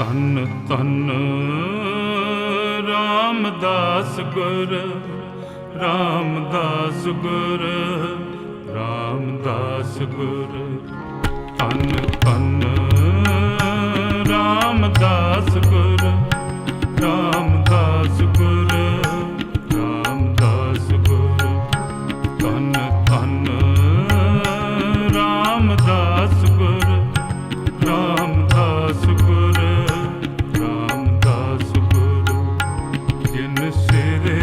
ਧੰਨ ਧੰਨ ਰਾਮਦਾਸ ਗੁਰ ਰਾਮਦਾਸ ਗੁਰ ਰਾਮਦਾਸ ਗੁਰ। ਧੰਨ ਧੰਨ in the city.